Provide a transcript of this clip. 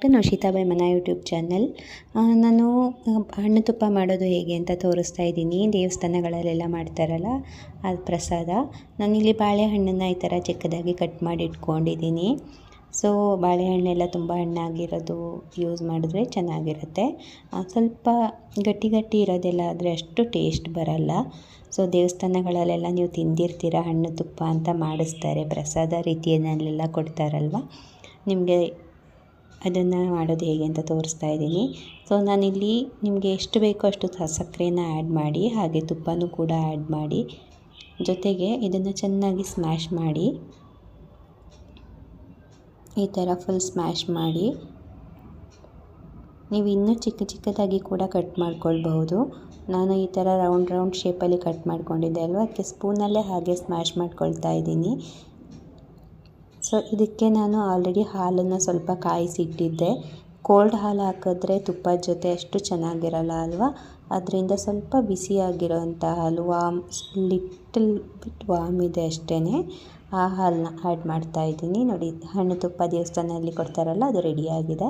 To ನೌಶಿತಾಬಾಯಿ ಮನ YouTube channel ನಾನು ಹಣ್ಣು ತುಪ್ಪ ಮಾಡೋದು ಹೇಗೆ ಅಂತ ತೋರಿಸ್ತಾ ಇದ್ದೀನಿ. ದೇವಸ್ಥಾನಗಳಲ್ಲೆಲ್ಲ ಮಾಡ್ತಾರಲ್ಲ ಅದು ಪ್ರಸಾದ. ನಾನಿಲ್ಲಿ ಬಾಳೆಹಣ್ಣನ್ನು ಈ ಥರ ಚಿಕ್ಕದಾಗಿ ಕಟ್ ಮಾಡಿ ಇಟ್ಕೊಂಡಿದ್ದೀನಿ. ಸೊ ಬಾಳೆಹಣ್ಣೆಲ್ಲ ತುಂಬ ಹಣ್ಣಾಗಿರೋದು ಯೂಸ್ ಮಾಡಿದ್ರೆ ಚೆನ್ನಾಗಿರುತ್ತೆ. ಸ್ವಲ್ಪ ಗಟ್ಟಿ ಗಟ್ಟಿ ಇರೋದೆಲ್ಲ ಆದರೆ ಅಷ್ಟು ಟೇಸ್ಟ್ ಬರಲ್ಲ. ಸೊ ದೇವಸ್ಥಾನಗಳಲ್ಲೆಲ್ಲ ನೀವು ತಿಂದಿರ್ತೀರ ಹಣ್ಣು ತುಪ್ಪ ಅಂತ ಮಾಡಿಸ್ತಾರೆ. ಪ್ರಸಾದ ರೀತಿಯಲ್ಲೆಲ್ಲ ಕೊಡ್ತಾರಲ್ವ? ನಿಮಗೆ ಅದನ್ನು ಮಾಡೋದು ಹೇಗೆ ಅಂತ ತೋರಿಸ್ತಾ ಇದ್ದೀನಿ. ಸೊ ನಾನಿಲ್ಲಿ ನಿಮಗೆ ಎಷ್ಟು ಬೇಕೋ ಅಷ್ಟು ಸಕ್ಕರೆನ ಆ್ಯಡ್ ಮಾಡಿ, ಹಾಗೆ ತುಪ್ಪನೂ ಕೂಡ ಆ್ಯಡ್ ಮಾಡಿ, ಜೊತೆಗೆ ಇದನ್ನು ಚೆನ್ನಾಗಿ ಸ್ಮ್ಯಾಶ್ ಮಾಡಿ, ಈ ಥರ ಫುಲ್ ಸ್ಮ್ಯಾಶ್ ಮಾಡಿ, ನೀವು ಇನ್ನೂ ಚಿಕ್ಕ ಚಿಕ್ಕದಾಗಿ ಕೂಡ ಕಟ್ ಮಾಡ್ಕೊಳ್ಬಹುದು. ನಾನು ಈ ಥರ ರೌಂಡ್ ರೌಂಡ್ ಶೇಪಲ್ಲಿ ಕಟ್ ಮಾಡ್ಕೊಂಡಿದ್ದೆ ಅಲ್ವಾ? ಅದಕ್ಕೆ ಸ್ಪೂನಲ್ಲೇ ಹಾಗೆ ಸ್ಮ್ಯಾಶ್ ಮಾಡ್ಕೊಳ್ತಾ ಇದ್ದೀನಿ. ಸೊ ಇದಕ್ಕೆ ನಾನು ಆಲ್ರೆಡಿ ಹಾಲನ್ನು ಸ್ವಲ್ಪ ಕಾಯಿಸಿಟ್ಟಿದ್ದೆ. ಕೋಲ್ಡ್ ಹಾಲು ಹಾಕಿದ್ರೆ ತುಪ್ಪದ ಜೊತೆ ಅಷ್ಟು ಚೆನ್ನಾಗಿರಲ್ಲ ಅಲ್ವಾ? ಅದರಿಂದ ಸ್ವಲ್ಪ ಬಿಸಿಯಾಗಿರೋಂಥ ಹಾಲು ವಾಮ್ ಲಿಟಲ್ ಬಿಟ್ ವಾಮ್ ಇದೆ ಅಷ್ಟೇ ಆ ಹಾಲನ್ನ ಆ್ಯಡ್ ಮಾಡ್ತಾ ಇದ್ದೀನಿ. ನೋಡಿ, ಹಣ್ಣು ತುಪ್ಪ ದೇವಸ್ಥಾನದಲ್ಲಿ ಕೊಡ್ತಾರಲ್ಲ, ಅದು ರೆಡಿಯಾಗಿದೆ